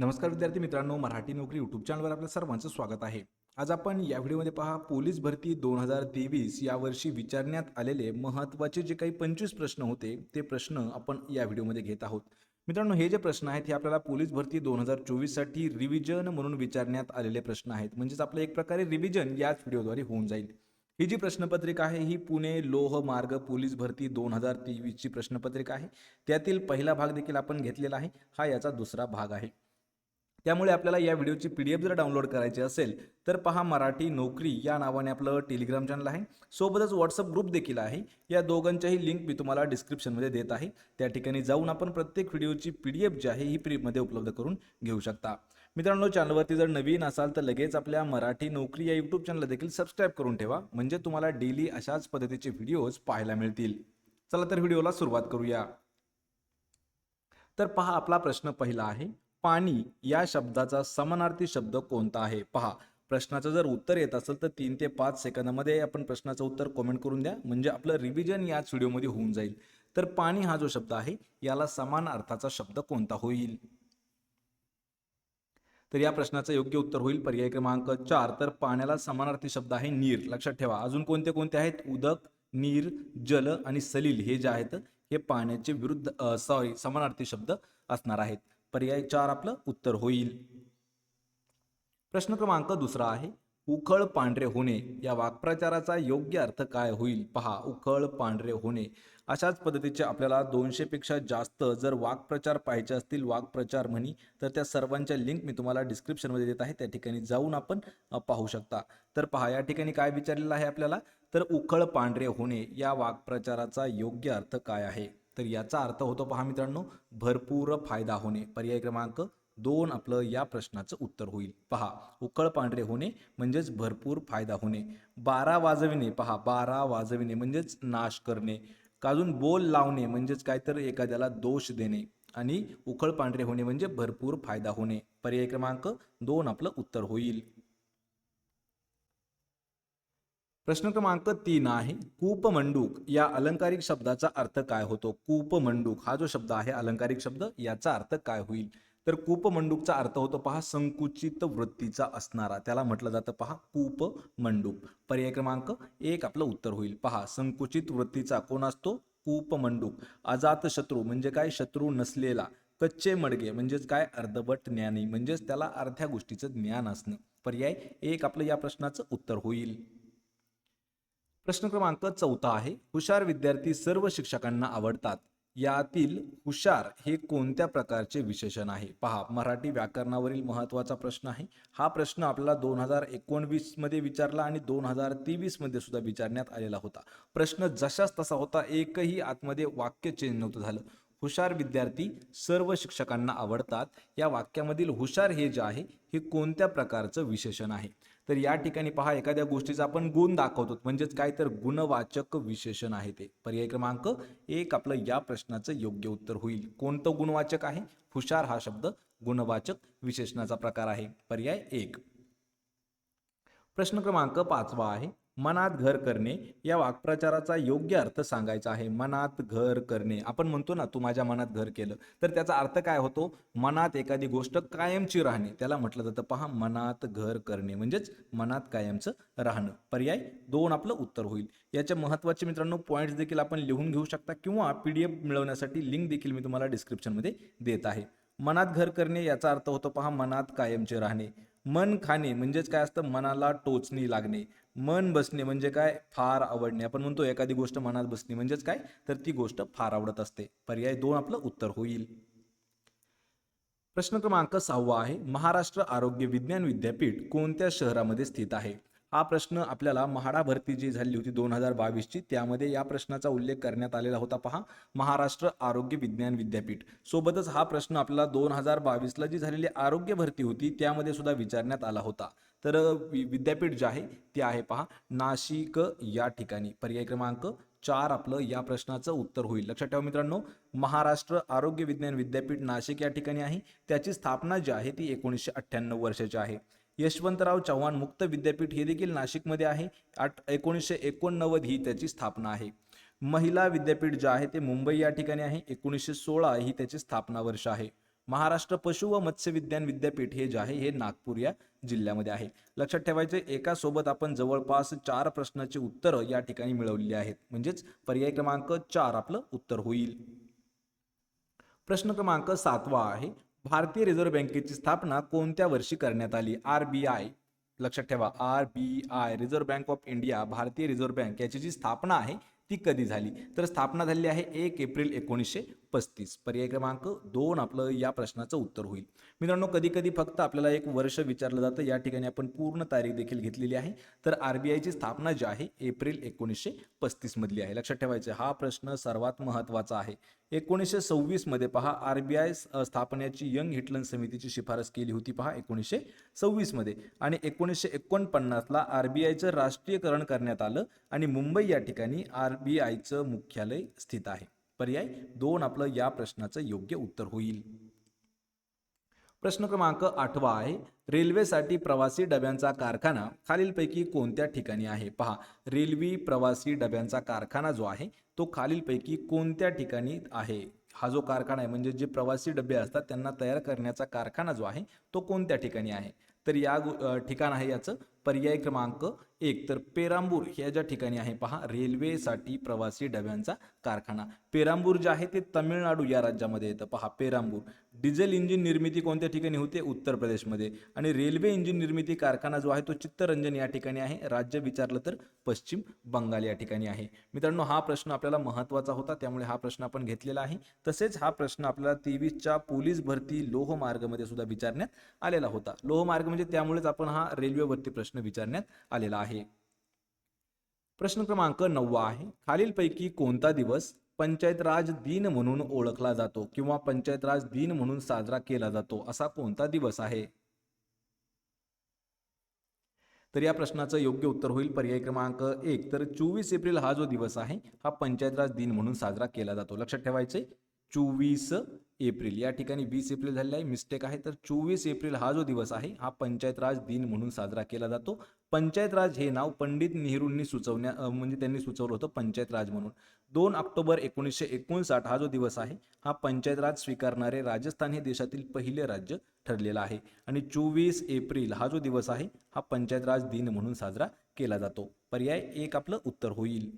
नमस्कार विद्यार्थी मित्रांनो मराठी नोकरी यूट्यूब चॅनलवर आपल्या सर्वांचं स्वागत आहे. आज आपण या व्हिडिओमध्ये पहा पोलीस भरती दोन हजार तेवीस यावर्षी विचारण्यात आलेले महत्त्वाचे जे काही पंचवीस प्रश्न होते ते प्रश्न आपण या व्हिडिओमध्ये घेत आहोत. मित्रांनो हे जे प्रश्न आहेत हे आपल्याला पोलीस भरती दोन हजार चोवीससाठी रिव्हिजन म्हणून विचारण्यात आलेले प्रश्न आहेत. म्हणजेच आपलं एक प्रकारे रिव्हिजन याच व्हिडिओद्वारे होऊन जाईल. ही जी प्रश्नपत्रिका आहे ही पुणे लोह मार्ग पोलीस भरती दोन हजार तेवीसची प्रश्नपत्रिका आहे. त्यातील पहिला भाग देखील आपण घेतलेला आहे. हा याचा दुसरा भाग आहे. त्यामुळे आपल्याला या व्हिडिओची पी डी एफ जर डाउनलोड करायची असेल तर पहा मराठी नोकरी या नावाने आपलं टेलिग्राम चॅनल आहे. सोबतच व्हॉट्सअप ग्रुप देखील आहे. या दोघांच्याही लिंक मी तुम्हाला डिस्क्रिप्शनमध्ये देत आहे. त्या ठिकाणी जाऊन आपण प्रत्येक व्हिडिओची पी डी एफ जी आहे ही फ्रीमध्ये उपलब्ध करून घेऊ शकता. मित्रांनो चॅनलवरती जर नवीन असाल तर लगेच आपल्या मराठी नोकरी या यूट्यूब चॅनल देखील सबस्क्राईब करून ठेवा. म्हणजे तुम्हाला डेली अशाच पद्धतीचे व्हिडिओज पाहायला मिळतील. चला तर व्हिडिओला सुरुवात करूया. तर पहा आपला प्रश्न पहिला आहे. पाणी या शब्दाचा समानार्थी शब्द कोणता आहे? पहा प्रश्नाचं जर उत्तर येत असेल तर तीन ते पाच सेकंदामध्ये आपण प्रश्नाचं उत्तर कमेंट करून द्या. म्हणजे आपलं रिव्हिजन याच व्हिडिओमध्ये होऊन जाईल. तर पाणी हा जो शब्द आहे याला समान अर्थाचा शब्द कोणता होईल? तर या प्रश्नाचं योग्य उत्तर होईल पर्याय क्रमांक चार. तर पाण्याला समानार्थी शब्द आहे नीर. लक्षात ठेवा अजून कोणते कोणते आहेत? उदक नीर जल आणि सलील हे जे आहेत हे पाण्याचे विरुद्ध सॉरी समानार्थी शब्द असणार आहेत. पर्याय चार आपलं उत्तर होईल. प्रश्न क्रमांक दुसरा आहे उखळ पांढरे होणे या वाक्प्रचाराचा योग्य अर्थ काय होईल? पहा उखळ पांढरे होणे. अशाच पद्धतीचे आपल्याला दोनशे पेक्षा जास्त जर वाक्प्रचार पाहिजे असतील वाक्प्रचार म्हणी तर त्या सर्वांच्या लिंक मी तुम्हाला डिस्क्रिप्शनमध्ये देत आहे. त्या ठिकाणी जाऊन आपण पाहू शकता. तर पहा या ठिकाणी काय विचारलेलं आहे आपल्याला? तर उखळ पांढरे होणे या वाक्प्रचाराचा योग्य अर्थ काय आहे? तर याचा अर्थ होतो पहा मित्रांनो भरपूर फायदा होणे. पर्याय क्रमांक दोन आपलं या प्रश्नाचं उत्तर होईल. पहा उकळ पांढरे होणे म्हणजेच भरपूर फायदा होणे. बारा वाजविणे पहा बारा वाजविणे म्हणजेच नाश करणे. काजून बोल लावणे म्हणजेच काय तर एखाद्याला दोष देणे. आणि उखळ पांढरे होणे म्हणजे भरपूर फायदा होणे. पर्याय क्रमांक दोन आपलं उत्तर होईल. प्रश्न क्रमांक तीन आहे कूपमंडूक. या अलंकारिक शब्दाचा अर्थ काय होतो? कूपमंडूक. हा जो शब्द आहे अलंकारिक शब्द याचा अर्थ काय होईल? तर कूपमंडूकचा अर्थ होतो पहा संकुचित वृत्तीचा असणारा. त्याला म्हटलं जातं पहा कूपमंडूक. पर्याय क्रमांक एक आपलं उत्तर होईल. पहा संकुचित वृत्तीचा कोण असतो? कूपमंडूक. अजात शत्रू म्हणजे काय? शत्रू नसलेला. कच्चे मडगे म्हणजेच काय? अर्धवट ज्ञानी. म्हणजेच त्याला अर्ध्या गोष्टीचं ज्ञान असणं. पर्याय एक आपलं या प्रश्नाचं उत्तर होईल. प्रश्न क्रमांक चौथा आहे हुशार विद्यार्थी सर्व शिक्षकांना आवडतात. यातील हुशार हे कोणत्या प्रकारचे विशेषण आहे? पहा मराठी व्याकरणावरील महत्त्वाचा प्रश्न आहे. हा प्रश्न आपल्याला दोन हजार एकोणवीसमध्ये विचारला आणि दोन हजार तेवीसमध्ये सुद्धा विचारण्यात आलेला होता. प्रश्न जशाच तसा होता एकही आतमध्ये वाक्य चेंज नव्हतं झालं. हुशार विद्यार्थी सर्व शिक्षकांना आवडतात. या वाक्यामधील हुशार हे जे आहे हे कोणत्या प्रकारचं विशेषण आहे? तर या ठिकाणी पहा एखाद्या गोष्टीचा आपण गुण दाखवतो. म्हणजेच काय तर गुणवाचक विशेषण आहे ते. पर्याय क्रमांक एक आपलं या प्रश्नाचं योग्य उत्तर होईल. कोणतं गुणवाचक आहे? हुशार हा शब्द गुणवाचक विशेषणाचा प्रकार आहे. पर्याय एक. प्रश्न क्रमांक पाचवा आहे. मनात घर करणे या वाक्प्रचाराचा योग्य अर्थ सांगायचा आहे. मनात घर करणे. आपण म्हणतो ना तू माझ्या मनात घर केलं. तर त्याचा अर्थ काय होतो? मनात एखादी गोष्ट कायमची राहणे. त्याला म्हटलं जातं पहा मनात घर करणे. म्हणजेच मनात कायमचं राहणं. पर्याय दोन आपलं उत्तर होईल. याच्या महत्त्वाचे मित्रांनो पॉईंट्स देखील आपण लिहून घेऊ शकता किंवा पी डी एफ मिळवण्यासाठी लिंक देखील मी तुम्हाला डिस्क्रिप्शनमध्ये देत आहे. मनात घर करणे याचा अर्थ होतो पहा मनात कायमचे राहणे. मन खाणे. म्हणजेच काय असतं? मनाला टोचणी लागणे. मन बसणे म्हणजे काय? फार आवडणे. आपण म्हणतो एखादी गोष्ट मनात बसणे म्हणजेच काय? तर ती गोष्ट फार आवडत असते. पर्याय दोन आपलं उत्तर होईल. प्रश्न क्रमांक सहावा आहे. महाराष्ट्र आरोग्य विज्ञान विद्यापीठ कोणत्या शहरामध्ये स्थित आहे? हा प्रश्न आपल्याला म्हाडा भरती जी झाली होती दोन हजार बावीसची त्यामध्ये या प्रश्नाचा उल्लेख करण्यात आलेला होता पहा. महाराष्ट्र आरोग्य विज्ञान विद्यापीठ. सोबतच हा प्रश्न आपल्याला दोन हजार बावीसला जी झालेली आरोग्य भरती होती त्यामध्ये सुद्धा विचारण्यात आला होता. तर विद्यापीठ जे आहे ते आहे पहा नाशिक या ठिकाणी. पर्याय क्रमांक चार आपलं या प्रश्नाचं उत्तर होईल. लक्षात ठेवा मित्रांनो महाराष्ट्र आरोग्य विज्ञान विद्यापीठ नाशिक या ठिकाणी आहे. त्याची स्थापना जी आहे ती एकोणीसशे अठ्ठ्याण्णव वर्षाची आहे. यशवंतराव चव्हाण मुक्त विद्यापीठ हे देखील नाशिकमध्ये आहे. आठ एकोणीसशे एकोणनव्वद ही त्याची स्थापना आहे. महिला विद्यापीठ जे आहे ते मुंबई या ठिकाणी आहे. एकोणीसशे सोळा ही त्याची स्थापना वर्ष आहे. महाराष्ट्र पशु व मत्स्य विज्ञान विद्यापीठ हे जे आहे हे नागपूर या जिल्ह्यामध्ये आहे. लक्षात ठेवायचे एका सोबत आपण जवळपास चार प्रश्नाची उत्तरं या ठिकाणी मिळवलेली आहेत. म्हणजेच पर्याय क्रमांक चार आपलं उत्तर होईल. प्रश्न क्रमांक सातवा आहे भारतीय रिझर्व्ह बँकेची स्थापना कोणत्या वर्षी करण्यात आली? आर बी आय लक्षात ठेवा R B I reserve bank of India भारतीय रिझर्व्ह बँक याची जी स्थापना आहे ती कधी झाली? तर स्थापना झालेली आहे एक एप्रिल एकोणीसशे पस्तीस. पर्याय क्रमांक दोन आपलं या प्रश्नाचं उत्तर होईल. मित्रांनो कधी कधी फक्त आपल्याला एक वर्ष विचारलं जातं. या ठिकाणी आपण पूर्ण तारीख देखील घेतलेली आहे. तर आर बी आयची स्थापना जी आहे एप्रिल एकोणीसशे पस्तीस मधली आहे. लक्षात ठेवायचे हा प्रश्न सर्वात महत्त्वाचा आहे. एकोणीसशे सव्वीसमध्ये पहा आर बी आय स्थापनेची यंग हिटलन समितीची शिफारस केली होती पहा एकोणीसशे सव्वीसमध्ये. आणि एकोणीसशे एकोणपन्नासला आर बी आयचं राष्ट्रीयकरण करण्यात आलं आणि मुंबई या ठिकाणी आर बी आयचं मुख्यालय स्थित आहे. पर्याय दोन आपलं या प्रश्नाचं योग्य उत्तर होईल. प्रश्न क्रमांक आठवा आहे. रेल्वेसाठी प्रवासी डब्यांचा कारखाना खालीलपैकी कोणत्या ठिकाणी आहे? पहा रेल्वे प्रवासी डब्यांचा कारखाना जो आहे तो खालीलपैकी कोणत्या ठिकाणी आहे? हा जो कारखाना आहे म्हणजे जे प्रवासी डबे असतात त्यांना तयार करण्याचा कारखाना जो आहे तो कोणत्या ठिकाणी आहे? तर या ठिकाण आहे याचं. पर्याय क्रमांक एक. तर पेरांबूर ह्या ज्या ठिकाणी आहे पहा रेल्वेसाठी प्रवासी डब्यांचा कारखाना. पेरांबूर जे आहे ते तमिळनाडू या राज्यामध्ये येतं. पहा पेरांबूर. डिझेल इंजिन निर्मिती कोणत्या ठिकाणी होते? उत्तर प्रदेशमध्ये. आणि रेल्वे इंजिन निर्मिती कारखाना जो आहे तो चित्तरंजन या ठिकाणी आहे. राज्य विचारलं तर पश्चिम बंगाल या ठिकाणी आहे. मित्रांनो हा प्रश्न आपल्याला महत्त्वाचा होता त्यामुळे हा प्रश्न आपण घेतलेला आहे. तसेच हा प्रश्न आपल्याला तेवीसच्या पोलीस भरती लोहमार्गमध्ये सुद्धा विचारण्यात आलेला होता. लोहमार्ग म्हणजे त्यामुळेच आपण हा रेल्वेवरती प्रश्न विचारण्यात आलेला आहे. प्रश्न क्रमांक नववा आहे. खालीलपैकी कोणता दिवस पंचायत राज दिन म्हणून ओळखला जातो किंवा पंचायत राज दिन म्हणून साजरा केला जातो असा कोणता दिवस आहे? तर या प्रश्नाचं योग्य उत्तर होईल पर्याय क्रमांक एक. तर चोवीस एप्रिल हा जो दिवस आहे हा पंचायत राज दिन म्हणून साजरा केला जातो. लक्षात ठेवायचे चोवीस एप्रिल. या ठिकाणी वीस एप्रिल झालेला आहे. मिस्टेक आहे. तर चोवीस एप्रिल हा जो दिवस आहे हा पंचायत राज दिन म्हणून साजरा केला जातो. पंचायत राज हे नाव पंडित नेहरूंनी सुचवण्या म्हणजे त्यांनी सुचवलं होतं पंचायत राज म्हणून. दोन ऑक्टोबर एकोणीसशे एकोणसाठ हा जो दिवस आहे हा पंचायत राज स्वीकारणारे राजस्थान हे देशातील पहिले राज्य ठरलेलं आहे. आणि चोवीस एप्रिल हा जो दिवस आहे हा पंचायत राज दिन म्हणून साजरा केला जातो. पर्याय एक आपलं उत्तर होईल.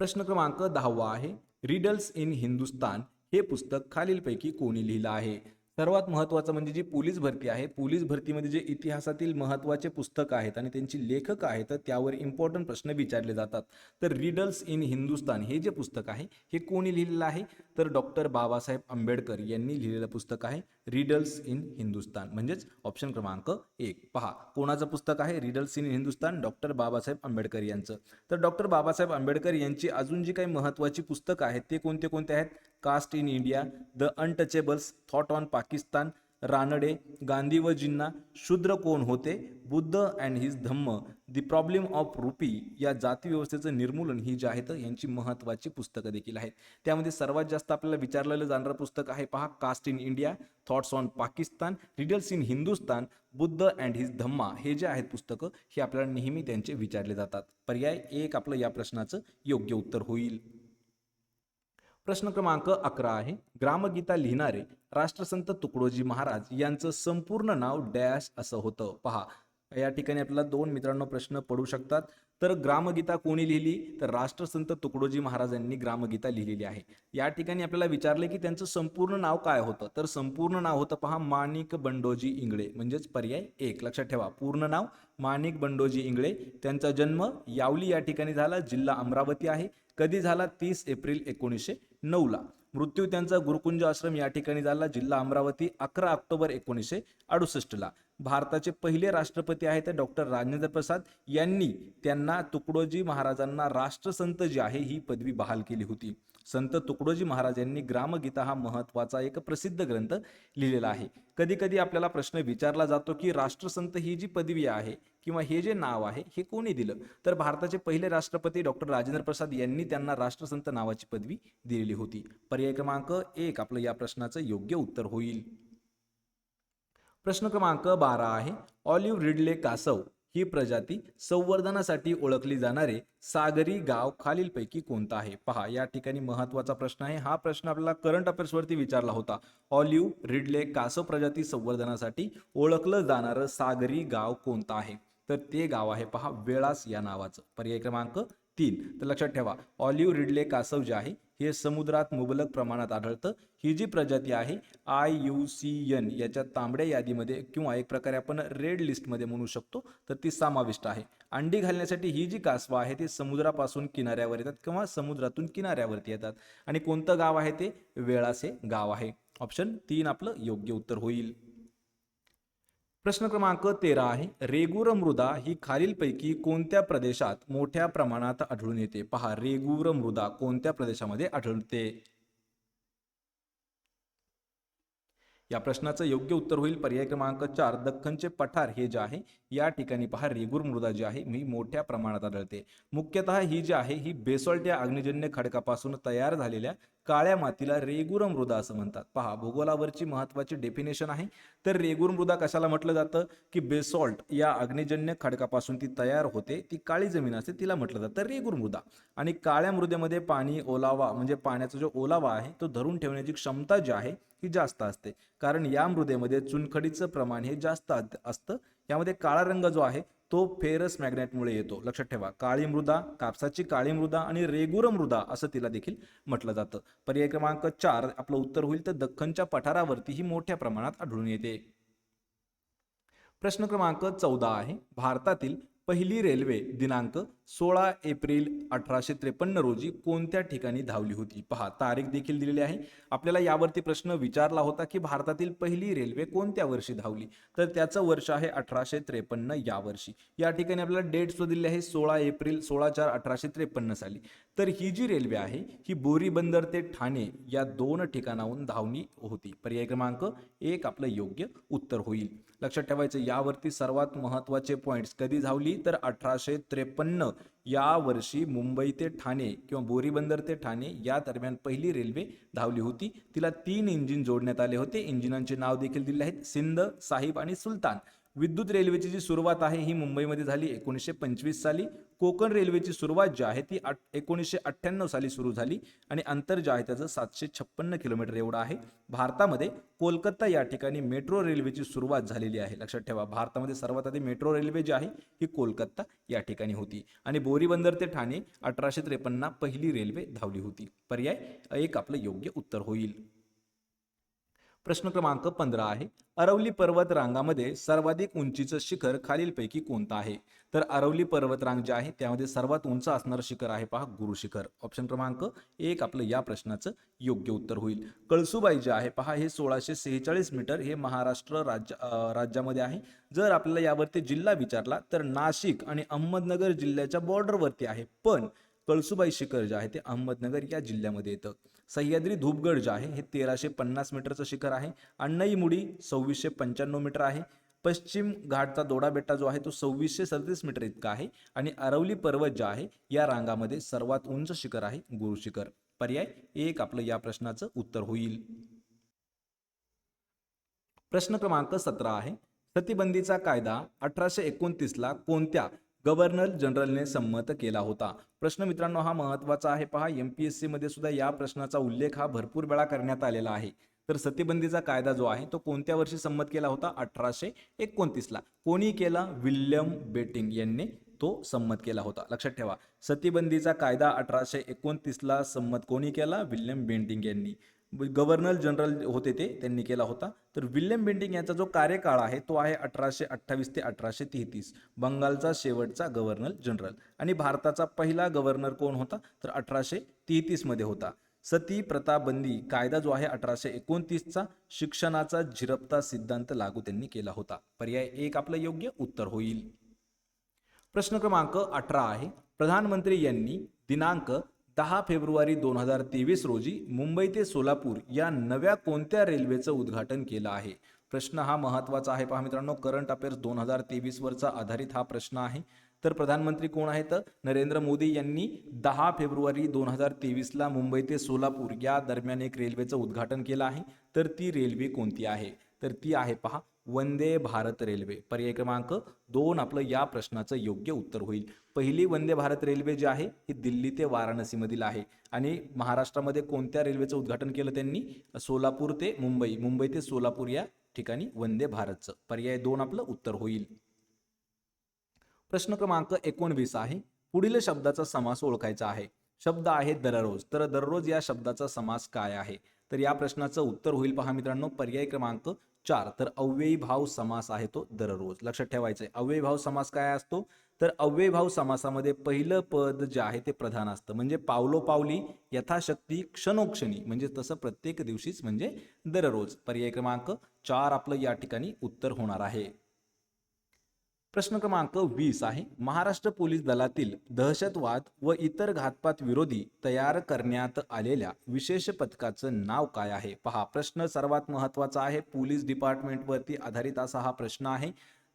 प्रश्न क्रमांक दहावा आहे. रिडल्स इन हिंदुस्तान हे पुस्तक खालीलपैकी कोणी लिहिलं आहे? सर्वात महत्त्वाचं म्हणजे जी पोलीस भरती आहे पोलीस भरतीमध्ये जे इतिहासातील महत्त्वाचे पुस्तकं आहेत आणि त्यांची लेखक आहेत त्यावर इम्पॉर्टंट प्रश्न विचारले जातात. तर रिडल्स इन हिंदुस्तान हे जे पुस्तक आहे हे कोणी लिहिलेलं आहे? तर डॉक्टर बाबासाहेब आंबेडकर यांनी लिहिलेलं पुस्तक आहे रिडल्स इन हिंदुस्तान म्हणजेच ऑप्शन क्रमांक एक. पहा कोणाचं पुस्तक आहे? Riddles in Hindustan doctor Babasaheb Ambedkar यांचं. तर डॉक्टर बाबासाहेब आंबेडकर यांची अजून जी काही महत्त्वाची पुस्तकं आहेत ते कोणते कोणते आहेत? Caste in India the untouchables thought on Pakistan Ranade Gandhi व जिन्ना शूद्र कोण होते? Buddha and his Dhamma the problem of rupee या जाती व्यवस्थेचं निर्मूलन ही जी आहेत यांची महत्त्वाची पुस्तकं देखील आहेत. त्यामध्ये सर्वात जास्त आपल्याला विचारलेलं जाणारं पुस्तक आहे पहा caste in India thoughts on Pakistan riddles in Hindustan Buddha and his Dhamma हे जे आहेत पुस्तकं हे आपल्याला नेहमी त्यांचे विचारले जातात. पर्याय एक आपलं या प्रश्नाचं योग्य उत्तर होईल. प्रश्न क्रमांक अकरा आहे. ग्रामगीता लिहिणारे राष्ट्रसंत तुकडोजी महाराज यांचं संपूर्ण नाव डॅश असं होतं. पहा या ठिकाणी आपल्याला दोन मित्रांनो प्रश्न पडू शकतात. तर ग्रामगीता कोणी लिहिली? तर राष्ट्रसंत तुकडोजी महाराजांनी ग्रामगीता लिहिलेली आहे. या ठिकाणी आपल्याला विचारले की त्यांचं संपूर्ण नाव काय होतं? तर संपूर्ण नाव होतं पहा माणिक बंडोजी इंगळे. म्हणजेच पर्याय एक. लक्षात ठेवा. पूर्ण नाव माणिक बंडोजी इंगळे. त्यांचा जन्म यावली या ठिकाणी झाला. जिल्हा अमरावती आहे. कधी झाला? तीस एप्रिल एकोणीसशे नऊला. मृत्यू त्यांचा गुरुकुंज आश्रम या ठिकाणी झाला. जिल्हा अमरावती अकरा ऑक्टोबर एकोणीसशे अडुसष्टला. भारताचे पहिले राष्ट्रपती आहेत डॉक्टर राजेंद्र प्रसाद यांनी त्यांना तुकडोजी महाराजांना राष्ट्रसंत जी आहे ही पदवी बहाल केली होती. संत तुकडोजी महाराज यांनी ग्रामगीता हा महत्त्वाचा एक प्रसिद्ध ग्रंथ लिहिलेला आहे. कधी कधी आपल्याला प्रश्न विचारला जातो की राष्ट्रसंत ही जी पदवी आहे किंवा हे जे नाव आहे हे कोणी दिलं? तर भारताचे पहिले राष्ट्रपती डॉक्टर राजेंद्र प्रसाद यांनी त्यांना राष्ट्रसंत नावाची पदवी दिलेली होती. पर्याय क्रमांक एक आपलं या प्रश्नाचं योग्य उत्तर होईल. प्रश्न क्रमांक बारा आहे. ऑलिव्ह रिडले कासव ही प्रजाती संवर्धनासाठी ओळखली जाणारे सागरी गाव खालीलपैकी कोणतं आहे? पहा या ठिकाणी महत्त्वाचा प्रश्न आहे. हा प्रश्न आपल्याला करंट अफेअर्सवरती विचारला होता. ऑलिव्ह रिडले कासव प्रजाती संवर्धनासाठी ओळखलं जाणारं सागरी गाव कोणतं आहे? तर ते गाव आहे पहा वेळास या नावाचं. पर्याय क्रमांक तीन. तर लक्षात ठेवा ऑलिव्ह रिडले कासव जे आहे हे समुद्रात मुबलक प्रमाणात आढळतं. ही जी प्रजाती आहे आय यू सी एन याच्या तांबड्या यादीमध्ये किंवा एक प्रकारे आपण रेड लिस्टमध्ये म्हणू शकतो तर ती समाविष्ट आहे. अंडी घालण्यासाठी ही जी कासवं आहे ती समुद्रापासून किनाऱ्यावर येतात किंवा समुद्रातून किनाऱ्यावरती येतात. आणि कोणतं गाव आहे ते? वेळासे गाव आहे. ऑप्शन तीन आपलं योग्य उत्तर होईल. प्रश्न क्रमांक तेरा आहे. रेगुर मृदा ही खालीलपैकी कोणत्या प्रदेशात मोठ्या प्रमाणात आढळून येते? पहा रेगुर मृदा कोणत्या प्रदेशामध्ये आढळते? या प्रश्नाचं योग्य उत्तर होईल. पर्याय क्रमांक चार दख्खनचे पठार हे जे आहे या ठिकाणी पहा रेगूर मृदा जी आहे ही मोठ्या प्रमाणात आढळते. मुख्यतः ही जी आहे ही बेसॉल्ट या अग्निजन्य खडकापासून तयार झालेल्या काळ्या मातीला रेगुर मृदा असं म्हणतात. पहा भूगोलावरची महत्वाची डेफिनेशन आहे. तर रेगुर मृदा कशाला म्हटलं जातं? की बेसॉल्ट या अग्निजन्य खडकापासून ती तयार होते ती काळी जमीन असते तिला म्हटलं जातं रेगूर मृदा. आणि काळ्या मृदेमध्ये पाणी ओलावा म्हणजे पाण्याचा जो ओलावा आहे तो धरून ठेवण्याची क्षमता जी आहे ही जास्त असते. कारण या मृदेमध्ये चुनखडीचं प्रमाण हे जास्त असतं. यामध्ये काळा रंग जो आहे तो फेरस मॅग्नेटमुळे येतो. लक्षात ठेवा काळी मृदा कापसाची काळी मृदा आणि रेगुर मृदा असं तिला देखील म्हटलं जातं. पर्याय क्रमांक चार आपलं उत्तर होईल तर दख्खनच्या पठारावरती ही मोठ्या प्रमाणात आढळून येते. प्रश्न क्रमांक चौदा आहे. भारतातील पहिली रेल्वे दिनांक सोळा एप्रिल अठराशे त्रेपन्न रोजी कोणत्या ठिकाणी धावली होती? पहा तारीख देखील दिलेली आहे. आपल्याला यावरती प्रश्न विचारला होता की भारतातील पहिली रेल्वे कोणत्या वर्षी धावली? तर त्याचं वर्ष आहे अठराशे त्रेपन्न या वर्षी. या ठिकाणी आपल्याला डेट सुद्धा दिली आहे सोळा एप्रिल सोळा चार अठराशे त्रेपन्न साली. तर ही जी रेल्वे आहे ही बोरी बंदर ते ठाणे या दोन ठिकाणाहून धावणी होती. पर्याय क्रमांक एक आपलं योग्य उत्तर होईल. लक्षात ठेवायचं यावरती सर्वात महत्त्वाचे पॉइंट्स कधी धावली? तर अठराशे त्रेपन्न या वर्षी मुंबई ते ठाणे किंवा बोरीबंदर ते ठाणे या दरम्यान पहिली रेल्वे धावली होती. तिला तीन इंजिन जोडण्यात आले होते. इंजिनांचे नाव देखील दिले आहेत. सिंध साहिब आणि सुलतान. विद्युत रेल्वेची जी सुरुवात आहे ही मुंबईमध्ये झाली एकोणीसशे पंचवीस साली. कोकण रेल्वेची सुरुवात जी आहे ती आठ एकोणीसशे अठ्ठ्याण्णव साली सुरू झाली आणि अंतर जे आहे त्याचं सातशे छप्पन्न किलोमीटर एवढं आहे. भारतामध्ये कोलकाता या ठिकाणी मेट्रो रेल्वेची सुरुवात झालेली आहे. लक्षात ठेवा भारतामध्ये सर्वात आधी मेट्रो रेल्वे जी आहे ही कोलकाता या ठिकाणी होती आणि बोरीबंदर ते ठाणे अठराशे त्रेपन्न पहिली रेल्वे धावली होती. पर्याय एक आपलं योग्य उत्तर होईल. प्रश्न क्रमांक पंधरा आहे. अरवली पर्वत रांगामध्ये सर्वाधिक उंचीचं शिखर खालीलपैकी कोणतं आहे? तर अरवली पर्वत रांग जे आहे त्यामध्ये सर्वात उंच असणारं शिखर आहे पहा गुरु शिखर. ऑप्शन क्रमांक एक आपलं या प्रश्नाचं योग्य उत्तर होईल. कळसुबाई जे आहे पहा हे सोळाशे सेहेचाळीस मीटर हे महाराष्ट्र राज्य राज्यामध्ये आहे. जर आपल्याला यावरती जिल्हा विचारला तर नाशिक आणि अहमदनगर जिल्ह्याच्या बॉर्डरवरती आहे. पण कळसुबाई शिखर जे आहे ते अहमदनगर या जिल्ह्यामध्ये येतं. सह्याद्री धूपगड जे आहे हे तेराशे पन्नास मीटरचं शिखर आहे. अण्णाईमुडी सव्वीसशे पंच्याण्णव मीटर आहे. पश्चिम घाटचा दोडा बेटा जो आहे तो सव्वीसशे सदतीस मीटर इतका आहे. आणि अरवली पर्वत जे आहे या रांगामध्ये सर्वात उंच शिखर आहे गुरु शिखर. पर्याय एक आपलं या प्रश्नाचं उत्तर होईल. प्रश्न क्रमांक सतरा आहे. सतीबंदीचा कायदा अठराशे एकोणतीसला कोणत्या गव्हर्नर जनरलने संमत केला होता. प्रश्न मित्रांनो हा महत्त्वाचा आहे. पहा एम पी एसमध्ये सुद्धा या प्रश्नाचा उल्लेख हा भरपूर वेळा करण्यात आलेला आहे. तर सतीबंदीचा कायदा जो आहे तो कोणत्या वर्षी संमत केला होता? अठराशे एकोणतीसला कोणी केला? विल्यम बेटिंग यांनी तो संमत केला होता. लक्षात ठेवा सतीबंदीचा कायदा अठराशे एकोणतीसला संमत कोणी केला? विल्यम बेंटिंग यांनी. गव्हर्नर जनरल होते ते त्यांनी केला होता. तर विल्यम बेंटिंग यांचा जो कार्यकाळ आहे तो आहे अठराशे अठ्ठावीस ते अठराशे तेहतीस. बंगालचा शेवटचा गव्हर्नर जनरल. आणि भारताचा पहिला गव्हर्नर कोण होता? तर अठराशे तेहतीसमध्ये होता. सती प्रथा बंदी कायदा जो आहे अठराशे एकोणतीसचा शिक्षणाचा झिरपता सिद्धांत लागू त्यांनी केला होता. पर्याय एक आपलं योग्य उत्तर होईल. प्रश्न क्रमांक अठरा आहे. प्रधानमंत्री यांनी दिनांक दहा फेब्रुवारी दोन हजार तेवीस रोजी मुंबई ते सोलापूर या नव्या कोणत्या रेल्वेचं उद्घाटन केलं आहे? प्रश्न हा महत्त्वाचा आहे पहा मित्रांनो. करंट अफेअर्स दोन हजार तेवीस वरचा आधारित हा प्रश्न आहे. तर प्रधानमंत्री कोण आहेत? नरेंद्र मोदी यांनी दहा फेब्रुवारी दोन हजार तेवीसला मुंबई ते सोलापूर या दरम्यान एक रेल्वेचं उद्घाटन केलं आहे. तर ती रेल्वे कोणती आहे? तर ती आहे पहा वंदे भारत रेल्वे. पर्याय क्रमांक दोन आपलं या प्रश्नाचं योग्य उत्तर होईल. पहिली वंदे भारत रेल्वे जी आहे ही दिल्ली ते वाराणसीमधील आहे. आणि महाराष्ट्रामध्ये कोणत्या रेल्वेचं उद्घाटन केलं त्यांनी? सोलापूर ते मुंबई. मुंबई ते सोलापूर या ठिकाणी वंदे भारतचं. पर्याय दोन आपलं उत्तर होईल. प्रश्न क्रमांक एकोणवीस आहे. पुढील शब्दाचा समास ओळखायचा आहे. शब्द आहे दररोज. तर दररोज या शब्दाचा समास काय आहे? तर या प्रश्नाचं उत्तर होईल पहा मित्रांनो. पर्याय क्रमांक चार तर अव्ययी भाव समास आहे तो दररोज. लक्षात ठेवायचं आहे अव्ययी भाव समास काय असतो? तर अव्ययी भाव समासामध्ये पहिलं पद जे आहे ते प्रधान असतं. म्हणजे पावलो पावली यथाशक्ती क्षणोक्षणी. म्हणजे तसं प्रत्येक दिवशीच म्हणजे दररोज. पर्याय क्रमांक चार आपलं या ठिकाणी उत्तर होणार आहे. प्रश्न क्रमांक वीस आहे. महाराष्ट्र पोलीस दलातील दहशतवाद व इतर घातपात विरोधी तयार करण्यात आलेल्या विशेष पथकाचं नाव काय आहे? पहा प्रश्न सर्वात महत्त्वाचा आहे. पोलीस डिपार्टमेंटवरती आधारित असा हा प्रश्न आहे.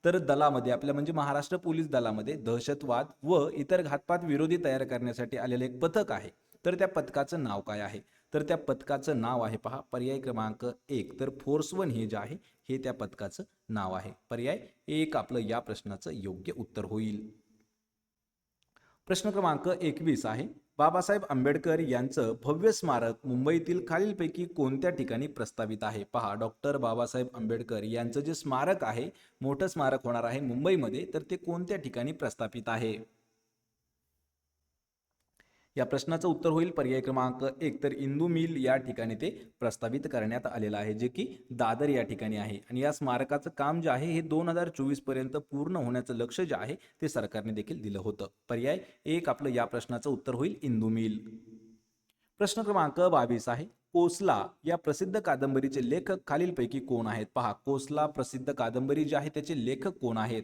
तर दलामध्ये आपल्या म्हणजे महाराष्ट्र पोलीस दलामध्ये दहशतवाद व इतर घातपात विरोधी तयार करण्यासाठी आलेलं एक पथक आहे. तर त्या पथकाचं नाव काय आहे? तर त्या पथकाचं नाव आहे पहा पर्याय क्रमांक एक. तर फोर्स वन हे जे आहे हे त्या पथकाचं नाव आहे. पर्याय एक आपलं या प्रश्नाचं योग्य उत्तर होईल. प्रश्न क्रमांक एकवीस आहे. बाबासाहेब आंबेडकर यांचं भव्य स्मारक मुंबईतील खालीलपैकी कोणत्या ठिकाणी प्रस्तावित आहे? पहा डॉक्टर बाबासाहेब आंबेडकर यांचं जे स्मारक आहे मोठं स्मारक होणार आहे मुंबईमध्ये तर ते कोणत्या ठिकाणी प्रस्थापित आहे? या प्रश्नाचं उत्तर होईल. पर्याय क्रमांक एक तर इंदू मिल या ठिकाणी ते प्रस्तावित करण्यात आलेलं आहे जे की दादर या ठिकाणी आहे. आणि या स्मारकाचं काम जे आहे हे दोन हजार चोवीसपर्यंत पूर्ण होण्याचं लक्ष जे आहे ते सरकारने देखील दिलं होतं. पर्याय एक आपलं या प्रश्नाचं उत्तर होईल इंदू मिल. प्रश्न क्रमांक बावीस आहे. कोसला या प्रसिद्ध कादंबरीचे लेखक खालीलपैकी कोण आहेत? पहा कोसला प्रसिद्ध कादंबरी जी आहे त्याचे लेखक कोण आहेत?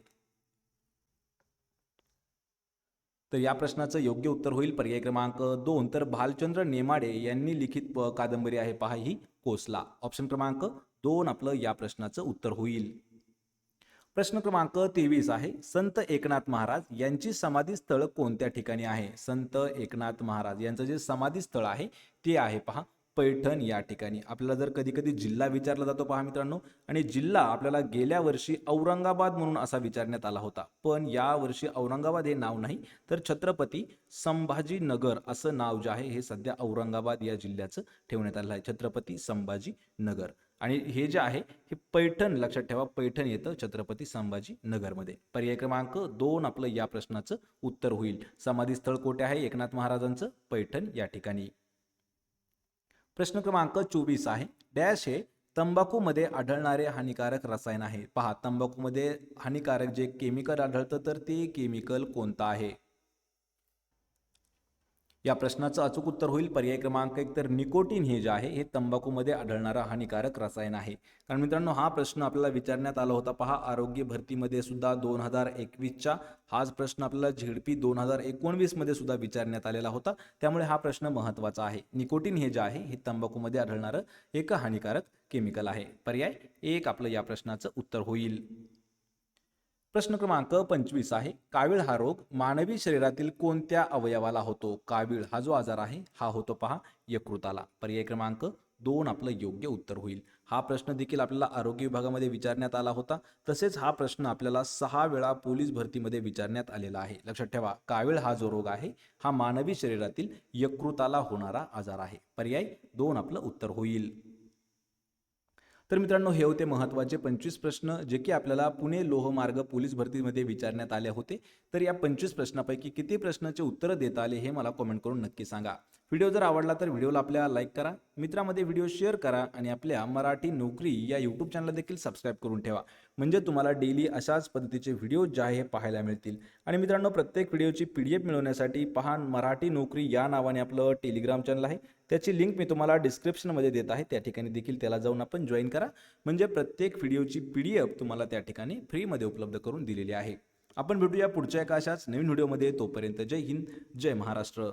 तर या प्रश्नाचं योग्य उत्तर होईल. पर्याय क्रमांक दोन. तर भालचंद्र नेमाडे यांनी लिखित कादंबरी आहे पहा ही कोसला. ऑप्शन क्रमांक दोन आपलं या प्रश्नाचं उत्तर होईल. प्रश्न क्रमांक तेवीस आहे. संत एकनाथ महाराज यांची समाधी स्थळ कोणत्या ठिकाणी आहे? संत एकनाथ महाराज यांचं जे समाधी स्थळ आहे ते आहे पहा. पैठण या ठिकाणी. आपल्याला जर कधी कधी जिल्हा विचारला जातो पहा मित्रांनो आणि जिल्हा आपल्याला गेल्या वर्षी औरंगाबाद म्हणून असा विचारण्यात आला होता. पण या वर्षी औरंगाबाद हे नाव नाही तर छत्रपती संभाजीनगर असं नाव जे आहे हे सध्या औरंगाबाद या जिल्ह्याचं ठेवण्यात आलं आहे. छत्रपती संभाजीनगर. आणि हे जे आहे हे पैठण लक्षात ठेवा पैठण येतं छत्रपती संभाजी नगरमध्ये पर्याय क्रमांक दोन आपलं या प्रश्नाचं उत्तर होईल. समाधी स्थळ कोठे आहे? एकनाथ महाराजांचं पैठण या ठिकाणी. प्रश्न क्रमांक चोवीस आहे. डॅश हे तंबाखूमध्ये आढळणारे हानिकारक रसायन आहे. पहा तंबाखूमध्ये हानिकारक जे केमिकल आढळतं तर ते केमिकल कोणतं आहे? या प्रश्नाचं अचूक उत्तर होईल. पर्याय क्रमांक एक तर निकोटीन हे जे आहे हे तंबाखूमध्ये आढळणारा हानिकारक रसायन आहे. कारण मित्रांनो हा प्रश्न आपल्याला विचारण्यात आला होता. पहा आरोग्य भरतीमध्ये सुद्धा दोन हजार एकवीसच्या हाच प्रश्न आपल्याला झेडपी दोन हजार एकोणवीसमध्ये सुद्धा विचारण्यात आलेला होता. त्यामुळे हा प्रश्न महत्त्वाचा आहे. निकोटीन हे जे आहे हे तंबाखूमध्ये आढळणारं एक हानिकारक केमिकल आहे. पर्याय एक आपलं या प्रश्नाचं उत्तर होईल. प्रश्न क्रमांक पंचवीस आहे. कावीळ हा रोग मानवी शरीरातील कोणत्या अवयवाला होतो? कावीळ हा जो आजार आहे हा होतो पहा यकृताला. पर्याय क्रमांक दोन आपलं योग्य उत्तर होईल. हा प्रश्न देखील आपल्याला आरोग्य विभागामध्ये विचारण्यात आला होता. तसेच हा प्रश्न आपल्याला सहा वेळा पोलीस भरतीमध्ये विचारण्यात आलेला आहे. लक्षात ठेवा कावीळ हा जो रोग आहे हा मानवी शरीरातील यकृताला होणारा आजार आहे. पर्याय दोन आपलं उत्तर होईल. तर मित्रांनो हे होते महत्त्वाचे पंचवीस प्रश्न जे की आपल्याला पुणे लोहमार्ग पोलीस भरतीमध्ये विचारण्यात आले होते. तर या पंचवीस प्रश्नापैकी किती प्रश्नाचे उत्तरं देता आले हे मला कमेंट करून नक्की सांगा. व्हिडिओ जर आवडला तर व्हिडिओला आपल्या लाईक करा मित्रामध्ये व्हिडिओ शेअर करा आणि आपल्या मराठी नोकरी या यूट्यूब चॅनलला देखील सबस्क्राईब करून ठेवा. म्हणजे तुम्हाला डेली अशाच पद्धतीचे व्हिडिओ जे आहे हे पाहायला मिळतील. आणि मित्रांनो प्रत्येक व्हिडिओची पी डी एफ मिळवण्यासाठी पहा मराठी नोकरी या नावाने आपलं टेलिग्राम चॅनल आहे. त्याची लिंक मी तुम्हाला डिस्क्रिप्शनमध्ये देत आहे. त्या ठिकाणी देखील त्याला जाऊन आपण जॉईन करा. म्हणजे प्रत्येक व्हिडिओची पी डी एफ तुम्हाला त्या ठिकाणी फ्रीमध्ये उपलब्ध करून दिलेली आहे. आपण भेटूया पुढच्या एका अशाच नवीन व्हिडिओमध्ये. तोपर्यंत जय हिंद जय महाराष्ट्र.